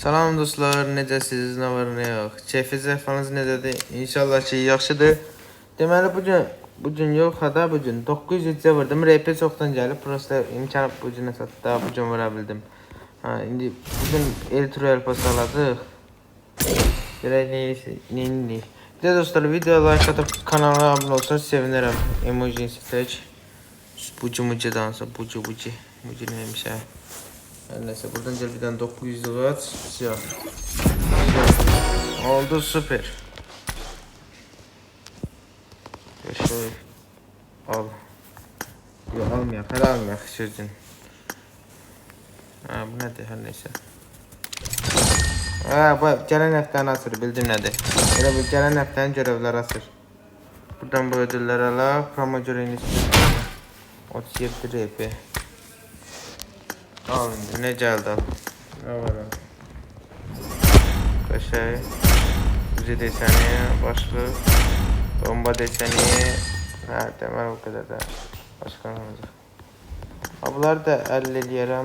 Salam dostlar, necəsiz, nə var, nə yox? Keyfiniz, əhvalınız necədir? İnşallah ki, yaxşıdır. Deməli bu gün bu gün yox, hada bu gün 900 vurdum. RP çoxdan gəlib, prosta imkan bu günə satdı, daha bu gün vura bildim. Ha, indi bu gün Eltro Elpa saladıq. Görək nə nə. Bir də dostlar, video like atıb kanala abunə olsanız sevinirəm. Emoji istək. Bucu mucu dansa, bucu bucu. Bucu neymiş ha? Her neyse buradan gel bir tane 900 lira at. Siyah. Siyah. Oldu süper. Şöyle al. Yok almayak. Her almayak sözün. Ha bu nedir her neyse. Ha bu gelen haftanın asır bildim nedir. Elə bu gelen haftanın görevler asır. Buradan bu ödülleri ala. Promo görevini istiyorum. 37 RP. İndi ne geldi al. Ne var al. Kaşay. Uzi deseni, başlık. Bomba deseni. Ha temel o kadar da. Başka ne olacak? Ablar da əlləyə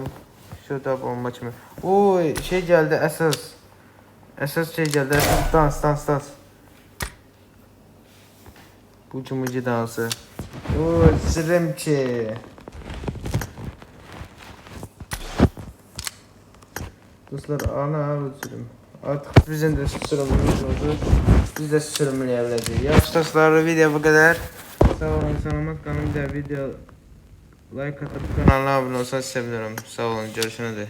Şurada bomba kimi. Oy şey geldi əsas. Əsas şey geldi. Əsas dans dans dans. Bu cumucu dansı. Oy sırım ki. Dostlar ana özürüm. Artık bizim de sürümümüz oldu. Biz de sürümleyebiliriz. Yaxşı dostlar video bu kadar. Sağ olun salamat qalın. Bir də video like atıp kanala abone olsanız sevinirim. Sağ olun görüşürüz.